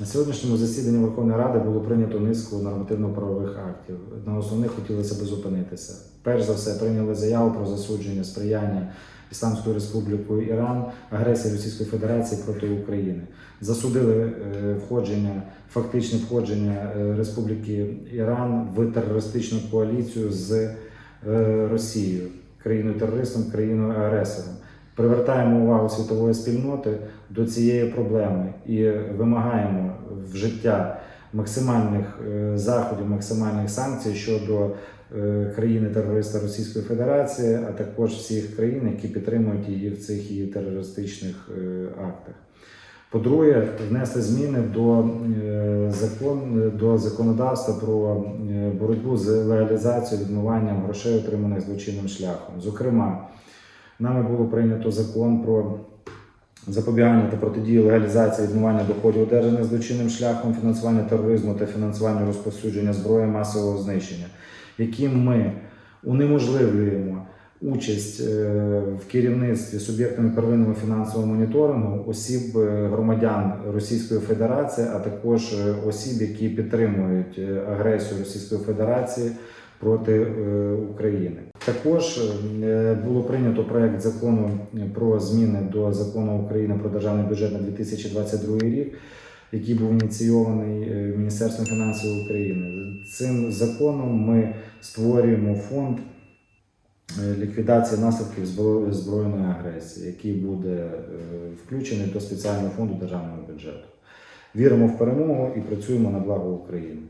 На сьогоднішньому засіданні Верховної Ради було прийнято низку нормативно-правових актів. На основних хотілося би зупинитися. Перш за все, прийняли заяву про засудження сприяння Ісламською Республікою Іран агресії Російської Федерації проти України. Засудили е, входження, фактичне входження е, Республіки Іран в терористичну коаліцію з е, Росією, країною-терористом, країною-агресором. Привертаємо увагу світової спільноти до цієї проблеми і вимагаємо вжиття максимальних е, заходів, максимальних санкцій щодо е, країни-терориста Російської Федерації, а також всіх країн, які підтримують її в цих її терористичних е, актах. По-друге, внесли зміни до закон до законодавства про боротьбу з легалізацією відмиванням грошей, отриманих злочинним шляхом. Зокрема, нами було прийнято закон про запобігання та протидію легалізації відмивання доходів, одержаних злочинним шляхом, фінансування тероризму та фінансування розповсюдження зброї масового знищення, яким ми унеможливлюємо участь е, в керівництві суб'єктами первинного фінансового моніторингу осіб е, громадян Російської Федерації, а також е, осіб, які підтримують агресію Російської Федерації проти е, України. Також е, було прийнято проект закону про зміни до закону України про державний бюджет на 2022 рік, який був ініційований е, Міністерством фінансів України. Цим законом ми створюємо фонд е, ліквідації наслідків збройної агресії, який буде е, включений до спеціального фонду державного бюджету. Віримо в перемогу і працюємо на благо України.